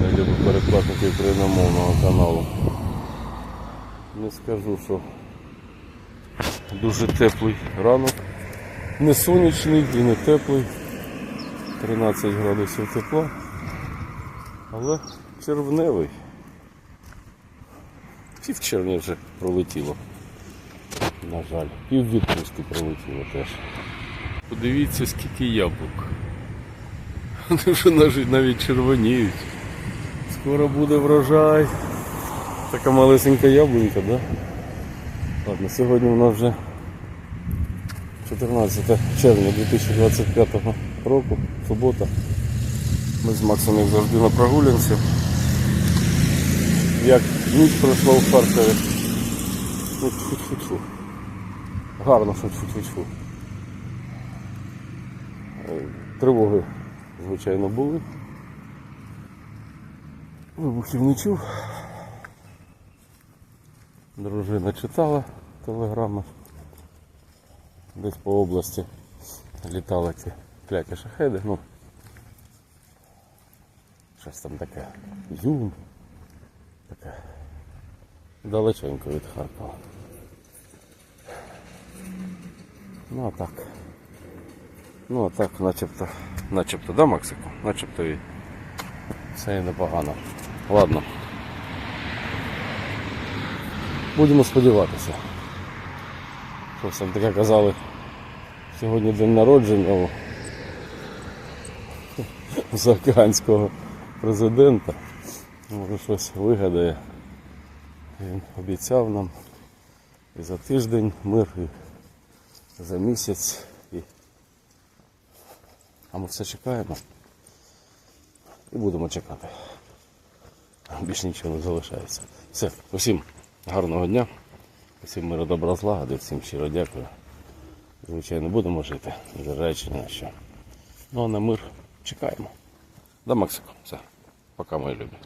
Люблю перекладники україномовного каналу. Не скажу, що дуже теплий ранок. Не сонячний і не теплий. 13 градусів тепла. Але червневий. Пів червня вже пролетіло. На жаль, пів відпустки пролетіло теж. Подивіться, скільки яблук. Вони вже навіть, червоніють. Скоро буде врожай. Така малесенька яблунька, да? Ладно, сьогодні у нас вже 14 червня 2025 року, субота. Ми з Максом як завжди на прогулянці. Як ніч пройшла у Харкові. Ну, тьфу-тьфу-тьфу. Гарно, тьфу-тьфу-тьфу. Е, Тривоги, звичайно, були. Вибухів не чув. Дружина читала телеграми. Десь по області літали ці кляті шахеди. Ну, щось там таке. Юм. Таке. Далеченько від Харкова. Ну а так. Ну а так начебто. Начебто, да, Максику? Начебто і все і непогано. Ладно. Будемо сподіватися. Що все таке казали. Сьогодні день народження у заокеанського президента. Може щось вигадає. Він обіцяв нам і за тиждень мир, і за місяць. А ми все чекаємо. І будемо чекати. Більше нічого не залишається. Все, усім гарного дня, усім миру добра злагоди, всім щиро дякую. Звичайно, будемо жити, незважаючи ні на що. Ну а на мир чекаємо. До Мексико. все. Пока, мої любі.